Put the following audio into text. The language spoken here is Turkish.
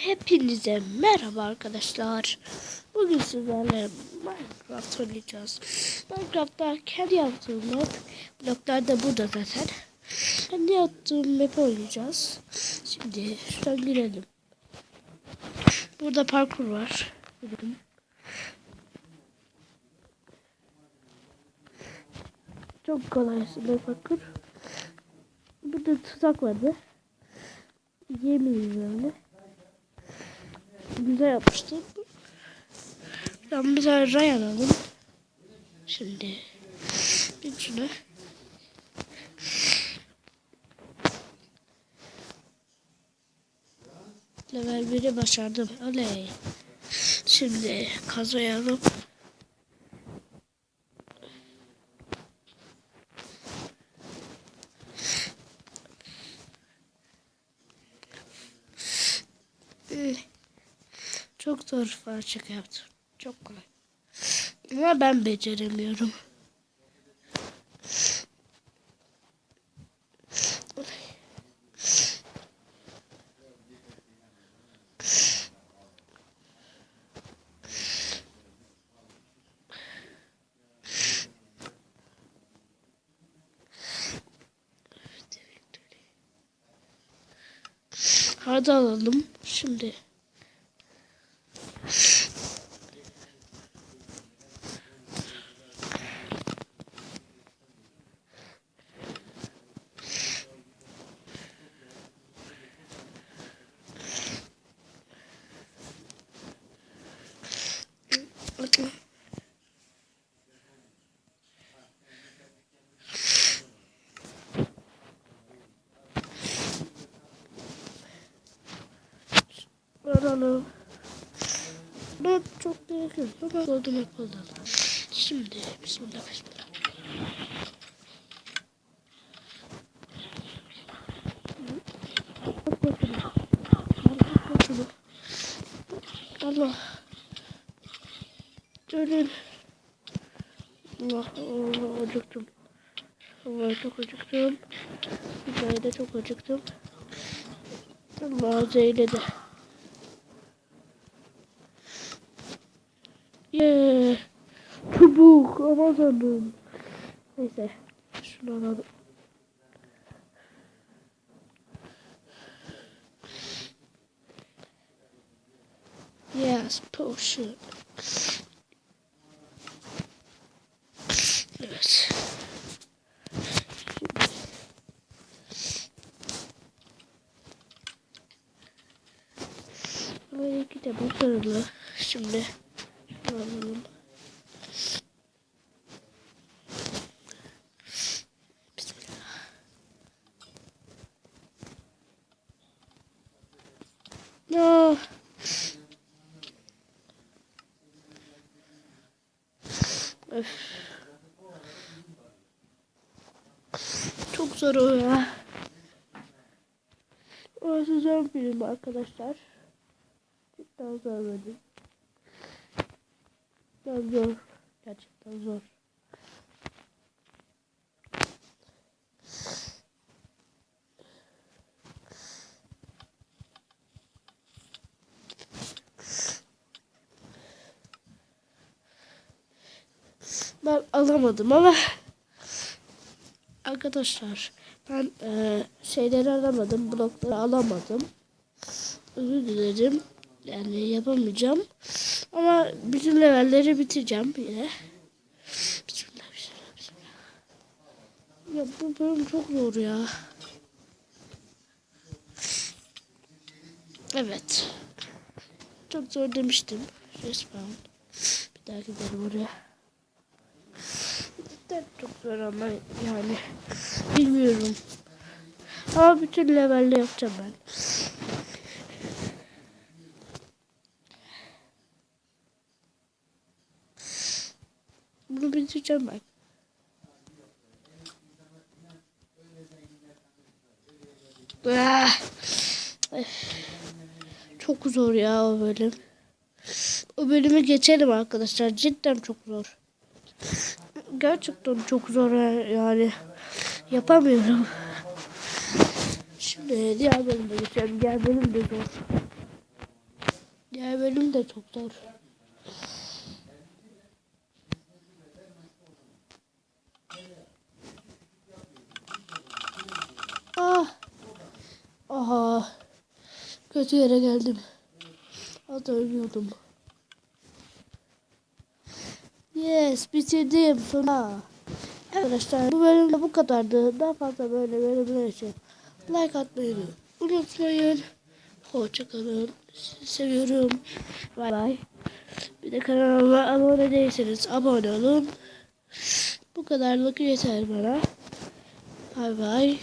Hepinize merhaba arkadaşlar. Bugün sizlerle Minecraft oynayacağız. Minecraft'ta kendi yaptığım map. Bloklar da burada zaten. Kendi yaptığım map oynayacağız. Şimdi şuradan girelim. Burada parkur var. Gidelim. Çok kolay aslında parkur. Burada tuzak vardı. Yemeyin böyle. Güzel yapmıştım. Ben bir tane ray alalım. Şimdi bir şunu. Level 1'i başardım. Oley. Şimdi kazayalım. Çok zor parça yaptım. Çok kolay. Ama ben beceremiyorum. Hadi alalım şimdi. Bakın. Alalım. Ben çok değişim. Ama oldum yapalım. Şimdi bismillah bismillah. Allah. Dönün. Allah Allah acıktım. Allah çok acıktım. Bir de çok acıktım. Allah zeyledi. Yeah. Çubuk aman tanrım. Neyse. Şunu alalım. Yes, potion. Evet. İki de başarılı. Şimdi şunu alalım. No. Öf. Çok zor o ya. Orası zor birim arkadaşlar. Zor bölüm. Cidden zor. Gerçekten zor. Ben alamadım ama arkadaşlar ben e, şeyleri alamadım blokları alamadım özür dilerim yani yapamayacağım. Ama bütün levelleri bitireceğim yine bismillah bismillah bismillah. Ya bu bölüm çok zor ya. Evet. Çok zor demiştim. Respawn. Bir daha gidelim oraya. Cidden çok zor ama yani? Bilmiyorum. Ama bütün levelde yapacağım ben. Bunu bitireceğim ben. Ah! Çok zor ya o bölüm. O bölümü geçelim arkadaşlar. Cidden çok zor gerçekten çok zor yani yapamıyorum. Şimdi diğer bölüme geçelim. Diğer bölüm de zor. Diğer bölüm de çok zor. Kötü yere geldim. Az ölüyordum. Yes bitirdim sonra. Arkadaşlar bu bölümde bu kadardı. Daha fazla böyle bölümler için like atmayı unutmayın. Hoşçakalın. Sizi seviyorum. Bay bay. Bir de kanalıma abone değilseniz abone olun. Bu kadarlık yeter bana. Bay bay.